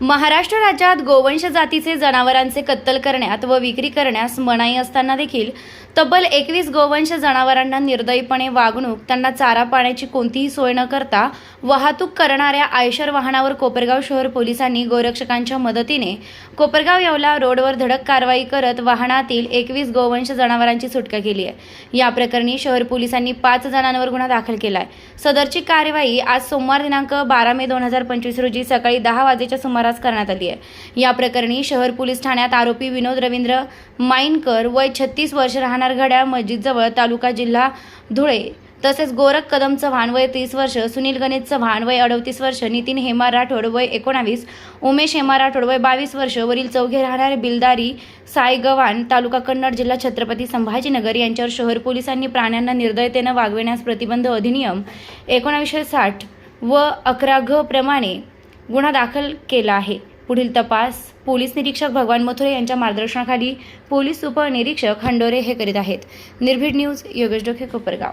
महाराष्ट्र राज्यात गोवंश जातीचे जनावरांचे कत्तल करण्यात व विक्री करण्यास मनाई असताना देखील तब्बल एकवीस गोवंश जनावरांना निर्दयीपणे वागणूक त्यांना चारा पाण्याची कोणतीही सोय न करता वाहतूक करणाऱ्या आयशर वाहनावर कोपरगाव शहर पोलिसांनी गोरक्षकांच्या मदतीने कोपरगाव येवला रोडवर धडक कारवाई करत वाहनातील एकवीस गोवंश जनावरांची सुटका केली आहे. या प्रकरणी शहर पोलिसांनी पाच जणांवर गुन्हा दाखल केला आहे सदरची कारवाई आज सोमवार दिनांक बारा मे दोन हजार पंचवीस रोजी सकाळी दहा वाजेच्या सुमारास करण्यात आली आहे. या प्रकरणी शहर पोलीस ठाण्यात आरोपी विनोद रवींद्र माईनकर वय छत्तीस वर्ष राहणार घड्याळ मस्जिदजवळ तालुका जिल्हा धुळे तसेच गोरख कदम चव्हाण वय तीस वर्ष सुनील गणेश चव्हाण वय अडतीस वर्ष नितीन हेमा राठोड वय एकोणावीस उमेश हेमा राठोड वय बावीस वर्ष वरील चौघे राहणारे बिलदारी साई गव्हाण तालुका कन्नड जिल्हा छत्रपती संभाजीनगर यांच्यावर शहर पोलिसांनी प्राण्यांना निर्दयतेनं वागविण्यास प्रतिबंध अधिनियम एकोणावीसशे साठ व अकरा घ प्रमाणे गुन्हा दाखल केला आहे. पुढील तपास पोलीस निरीक्षक भगवान मथुरे यांच्या मार्गदर्शनाखाली पोलीस उपनिरीक्षक खंडोरे हे करीत आहेत. निर्भीड न्यूज योगेश डोके कोपरगाव.